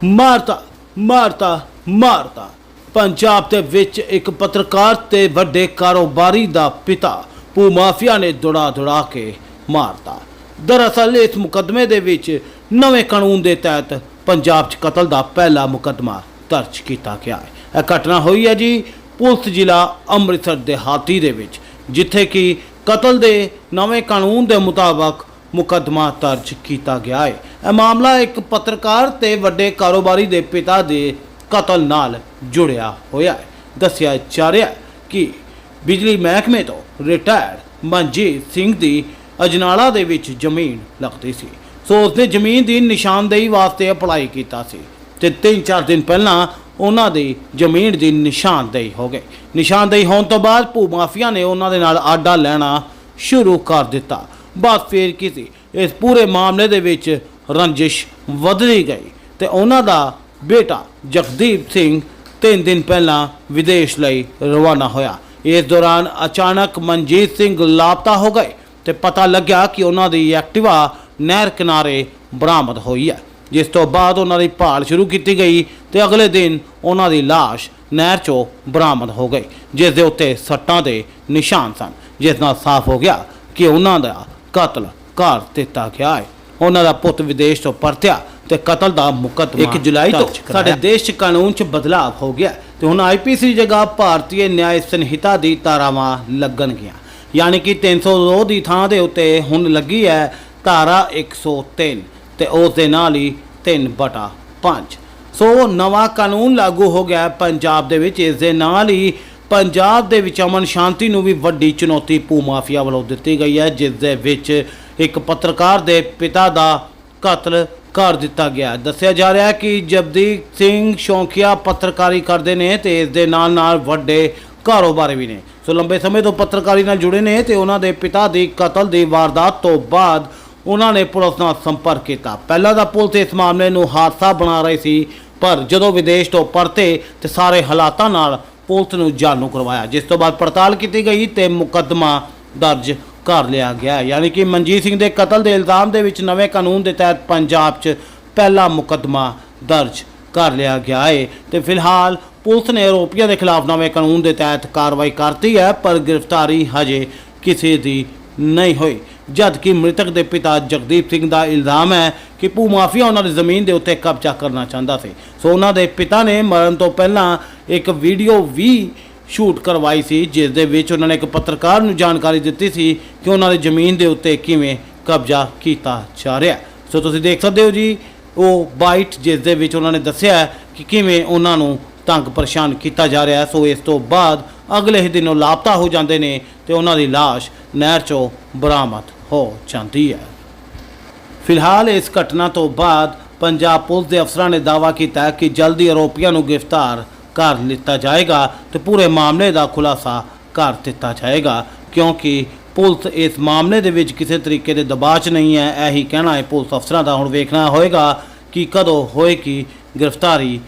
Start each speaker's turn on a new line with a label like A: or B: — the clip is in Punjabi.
A: ਮਾਰਤਾ ਮਾਰਤਾ ਮਾਰਤਾ। ਪੰਜਾਬ ਦੇ ਵਿੱਚ ਇੱਕ ਪੱਤਰਕਾਰ ਤੇ ਵੱਡੇ ਕਾਰੋਬਾਰੀ ਦਾ ਪਿਤਾ ਭੂ ਮਾਫੀਆ ਨੇ ਦੁੜਾ ਦੁੜਾ ਕੇ ਮਾਰਤਾ। ਦਰਅਸਲ ਇਸ ਮੁਕੱਦਮੇ ਦੇ ਵਿੱਚ ਨਵੇਂ ਕਾਨੂੰਨ ਦੇ ਤਹਿਤ ਪੰਜਾਬ 'ਚ ਕਤਲ ਦਾ ਪਹਿਲਾ ਮੁਕੱਦਮਾ ਦਰਜ ਕੀਤਾ ਗਿਆ ਹੈ। ਇਹ ਘਟਨਾ ਹੋਈ ਹੈ ਜੀ ਪੁਲਿਸ ਜ਼ਿਲ੍ਹਾ ਅੰਮ੍ਰਿਤਸਰ ਦੇਹਾਤੀ ਦੇ ਵਿੱਚ, ਜਿੱਥੇ ਕਿ ਕਤਲ ਦੇ ਨਵੇਂ ਕਾਨੂੰਨ ਦੇ ਮੁਤਾਬਕ ਮੁਕੱਦਮਾ ਦਰਜ ਕੀਤਾ ਗਿਆ ਹੈ। ਇਹ ਮਾਮਲਾ ਇੱਕ ਪੱਤਰਕਾਰ ਤੇ ਵੱਡੇ ਕਾਰੋਬਾਰੀ ਦੇ ਪਿਤਾ ਦੇ ਕਤਲ ਨਾਲ ਜੁੜਿਆ ਹੋਇਆ ਹੈ। ਦੱਸਿਆ ਜਾ ਰਿਹਾ ਹੈ ਕਿ ਬਿਜਲੀ ਮਹਿਕਮੇ ਤੋਂ ਰਿਟਾਇਰਡ ਮਨਜੀਤ ਸਿੰਘ ਦੀ ਅਜਨਾਲਾ ਦੇ ਵਿੱਚ ਜ਼ਮੀਨ ਲੱਗਦੀ ਸੀ। ਸੋ ਉਸਨੇ ਜ਼ਮੀਨ ਦੀ ਨਿਸ਼ਾਨਦੇਹੀ ਵਾਸਤੇ ਅਪਲਾਈ ਕੀਤਾ ਸੀ ਤੇ 3-4 ਦਿਨ ਪਹਿਲਾਂ ਉਹਨਾਂ ਦੀ ਜ਼ਮੀਨ ਦੀ ਨਿਸ਼ਾਨਦੇਹੀ ਹੋ ਗਈ। ਨਿਸ਼ਾਨਦੇਹੀ ਹੋਣ ਤੋਂ ਬਾਅਦ ਭੂ ਮਾਫੀਆ ਨੇ ਉਹਨਾਂ ਦੇ ਨਾਲ ਆਡਾ ਲੈਣਾ ਸ਼ੁਰੂ ਕਰ ਦਿੱਤਾ। ਬਸ ਫਿਰ ਕੀ ਸੀ? ਇਸ ਪੂਰੇ ਮਾਮਲੇ ਦੇ ਵਿੱਚ ਰੰਜਿਸ਼ ਵਧਦੀ ਗਈ ਤੇ ਉਹਨਾਂ ਦਾ ਬੇਟਾ ਜਗਦੀਪ ਸਿੰਘ ਤਿੰਨ ਦਿਨ ਪਹਿਲਾਂ ਵਿਦੇਸ਼ ਲਈ ਰਵਾਨਾ ਹੋਇਆ। ਇਸ ਦੌਰਾਨ ਅਚਾਨਕ ਮਨਜੀਤ ਸਿੰਘ ਲਾਪਤਾ ਹੋ ਗਏ ਤੇ ਪਤਾ ਲੱਗਿਆ ਕਿ ਉਹਨਾਂ ਦੀ ਐਕਟਿਵਾ ਨਹਿਰ ਕਿਨਾਰੇ ਬਰਾਮਦ ਹੋਈ ਹੈ, ਜਿਸ ਤੋਂ ਬਾਅਦ ਉਹਨਾਂ ਦੀ ਭਾਲ ਸ਼ੁਰੂ ਕੀਤੀ ਗਈ ਤੇ ਅਗਲੇ ਦਿਨ ਉਹਨਾਂ ਦੀ ਲਾਸ਼ ਨਹਿਰ 'ਚੋਂ ਬਰਾਮਦ ਹੋ ਗਈ, ਜਿਸ ਦੇ ਉੱਤੇ ਸੱਟਾਂ ਦੇ ਨਿਸ਼ਾਨ ਸਨ, ਜਿਸ ਨਾਲ ਸਾਫ਼ ਹੋ ਗਿਆ ਕਿ ਉਹਨਾਂ ਦਾ ਕਤਲ ਕਰ ਦਿੱਤਾ ਗਿਆ ਹੈ। ਉਹਨਾਂ ਦਾ ਪੁੱਤ ਵਿਦੇਸ਼ ਤੋਂ ਪਰਤਿਆ ਤੇ ਕਤਲ ਦਾ ਮੁਕੱਦਮਾ 1 ਜੁਲਾਈ ਤੋਂ ਸਾਡੇ ਦੇਸ਼ 'ਚ ਕਾਨੂੰਨ 'ਚ ਬਦਲਾਅ ਹੋ ਗਿਆ ਤੇ ਹੁਣ ਆਈਪੀਸੀ ਜਗ੍ਹਾ ਭਾਰਤੀ ਨਿਆਂ ਸੰਹਿਤਾ ਦੀ ਧਾਰਾਵਾਂ ਲੱਗਣਗੀਆਂ। ਯਾਨੀ ਕਿ 302 ਦੀ ਥਾਂ ਦੇ ਉੱਤੇ ਹੁਣ ਲੱਗੀ ਹੈ ਧਾਰਾ 103 ਤੇ ਉਸ ਦੇ ਨਾਲ ਹੀ 3 ਬਟਾ 5 ਸੋ ਨਵਾਂ ਕਾਨੂੰਨ ਲਾਗੂ ਹੋ ਗਿਆ ਪੰਜਾਬ ਦੇ ਵਿੱਚ ਇਸ ਦੇ ਨਾਲ ਹੀ ਪੰਜਾਬ ਦੇ ਵਿੱਚ ਅਮਨ ਸ਼ਾਂਤੀ ਨੂੰ ਵੀ ਵੱਡੀ ਚੁਣੌਤੀ ਭੂ ਮਾਫੀਆ ਵੱਲੋਂ ਦਿੱਤੀ ਗਈ ਹੈ, ਜਿਸ ਦੇ ਵਿੱਚ ਇੱਕ ਪੱਤਰਕਾਰ ਦੇ ਪਿਤਾ ਦਾ ਕਤਲ ਕਰ ਦਿੱਤਾ ਗਿਆ ਦੱਸਿਆ ਜਾ ਰਿਹਾ ਹੈ ਕਿ ਜਗਦੀਪ ਸਿੰਘ ਸ਼ੌਂਕੀਆ ਪੱਤਰਕਾਰੀ ਕਰਦੇ ਨੇ ਤੇ ਇਸ ਦੇ ਨਾਲ ਨਾਲ ਵੱਡੇ ਕਾਰੋਬਾਰ ਵੀ ਨੇ। ਸੋ ਲੰਬੇ ਸਮੇਂ ਤੋਂ ਪੱਤਰਕਾਰੀ ਨਾਲ ਜੁੜੇ ਨੇ ਤੇ ਉਹਨਾਂ ਦੇ ਪਿਤਾ ਦੀ ਕਤਲ ਦੀ ਵਾਰਦਾਤ ਤੋਂ ਬਾਅਦ ਉਹਨਾਂ ਨੇ ਪੁਲਿਸ ਨਾਲ ਸੰਪਰਕ ਕੀਤਾ। ਪਹਿਲਾਂ ਤਾਂ ਪੁਲਿਸ ਇਸ ਮਾਮਲੇ ਨੂੰ ਹਾਦਸਾ ਬਣਾ ਰਹੀ ਸੀ, ਪਰ ਜਦੋਂ ਵਿਦੇਸ਼ ਤੋਂ ਪਰਤੇ ਤੇ ਸਾਰੇ ਹਾਲਾਤਾਂ ਨਾਲ ਪੁਲਿਸ ਨੂੰ ਜਾਣੂ ਕਰਵਾਇਆ। ਜਿਸ ਤੋਂ ਬਾਅਦ ਪੜਤਾਲ ਕੀਤੀ ਗਈ ਤੇ ਮੁਕੱਦਮਾ ਦਰਜ ਕਰ ਲਿਆ ਗਿਆ। ਯਾਨੀ ਕਿ ਮਨਜੀਤ ਸਿੰਘ ਦੇ ਕਤਲ ਦੇ ਇਲਜ਼ਾਮ ਦੇ ਵਿੱਚ ਨਵੇਂ ਕਾਨੂੰਨ ਦੇ ਤਹਿਤ ਪੰਜਾਬ 'ਚ ਪਹਿਲਾ ਮੁਕੱਦਮਾ ਦਰਜ ਕਰ ਲਿਆ ਗਿਆ ਹੈ ਤੇ ਫਿਲਹਾਲ ਪੁਲਿਸ ਨੇ ਆਰੋਪੀਆਂ ਦੇ ਖਿਲਾਫ ਨਵੇਂ ਕਾਨੂੰਨ ਦੇ ਤਹਿਤ ਕਾਰਵਾਈ ਕਰਤੀ ਹੈ, ਪਰ ਗ੍ਰਿਫਤਾਰੀ ਹਜੇ ਕਿਸੇ ਦੀ ਨਹੀਂ ਹੋਈ। ਜਦਕਿ ਮ੍ਰਿਤਕ ਦੇ ਪਿਤਾ ਜਗਦੀਪ ਸਿੰਘ ਦਾ ਇਲਜ਼ਾਮ ਹੈ ਕਿ ਭੂ ਮਾਫੀਆ ਉਹਨਾਂ ਦੀ ਜ਼ਮੀਨ ਦੇ ਉੱਤੇ ਕਬਜ਼ਾ ਕਰਨਾ ਚਾਹੁੰਦਾ ਸੀ। ਸੋ ਉਹਨਾਂ ਦੇ ਪਿਤਾ ਨੇ ਮਰਨ ਤੋਂ ਪਹਿਲਾਂ ਇੱਕ ਵੀਡੀਓ ਵੀ ਸ਼ੂਟ ਕਰਵਾਈ ਸੀ, ਜਿਸ ਦੇ ਵਿੱਚ ਉਹਨਾਂ ਨੇ ਇੱਕ ਪੱਤਰਕਾਰ ਨੂੰ ਜਾਣਕਾਰੀ ਦਿੱਤੀ ਸੀ ਕਿ ਉਹਨਾਂ ਦੀ ਜ਼ਮੀਨ ਦੇ ਉੱਤੇ ਕਿਵੇਂ ਕਬਜ਼ਾ ਕੀਤਾ ਜਾ ਰਿਹਾ ਸੋ ਤੁਸੀਂ ਦੇਖ ਸਕਦੇ ਹੋ ਜੀ, ਉਹ ਬਾਈਟ ਜਿਸ ਦੇ ਵਿੱਚ ਉਹਨਾਂ ਨੇ ਦੱਸਿਆ ਕਿ ਕਿਵੇਂ ਉਹਨਾਂ ਨੂੰ ਤੰਗ ਪਰੇਸ਼ਾਨ ਕੀਤਾ ਜਾ ਰਿਹਾ ਸੋ ਇਸ ਤੋਂ ਬਾਅਦ ਅਗਲੇ ਹੀ ਦਿਨ ਉਹ ਲਾਪਤਾ ਹੋ ਜਾਂਦੇ ਨੇ ਤੇ ਉਹਨਾਂ ਦੀ ਲਾਸ਼ ਨਹਿਰ 'ਚੋਂ ਬਰਾਮਦ ਹੋ ਜਾਂਦੀ ਹੈ। ਫਿਲਹਾਲ ਇਸ ਘਟਨਾ ਤੋਂ ਬਾਅਦ ਪੰਜਾਬ ਪੁਲਿਸ ਦੇ ਅਫਸਰਾਂ ਨੇ ਦਾਅਵਾ ਕੀਤਾ ਹੈ ਕਿ ਜਲਦੀ ਆਰੋਪੀਆਂ ਨੂੰ ਗ੍ਰਿਫਤਾਰ ਕਰ ਲਿੱਤਾ ਜਾਏਗਾ ਤੇ ਪੂਰੇ ਮਾਮਲੇ ਦਾ ਖੁਲਾਸਾ ਕਰ ਦਿੱਤਾ ਜਾਏਗਾ, ਕਿਉਂਕਿ ਪੁਲਿਸ ਇਸ ਮਾਮਲੇ ਦੇ ਵਿੱਚ ਕਿਸੇ ਤਰੀਕੇ ਦੇ ਦਬਾਅ 'ਚ ਨਹੀਂ ਹੈ। ਇਹੀ ਕਹਿਣਾ ਹੈ ਪੁਲਿਸ ਅਫਸਰਾਂ ਦਾ। ਹੁਣ ਵੇਖਣਾ ਹੋਏਗਾ ਕਿ ਕਦੋਂ ਹੋਏਗੀ ਗ੍ਰਿਫਤਾਰੀ।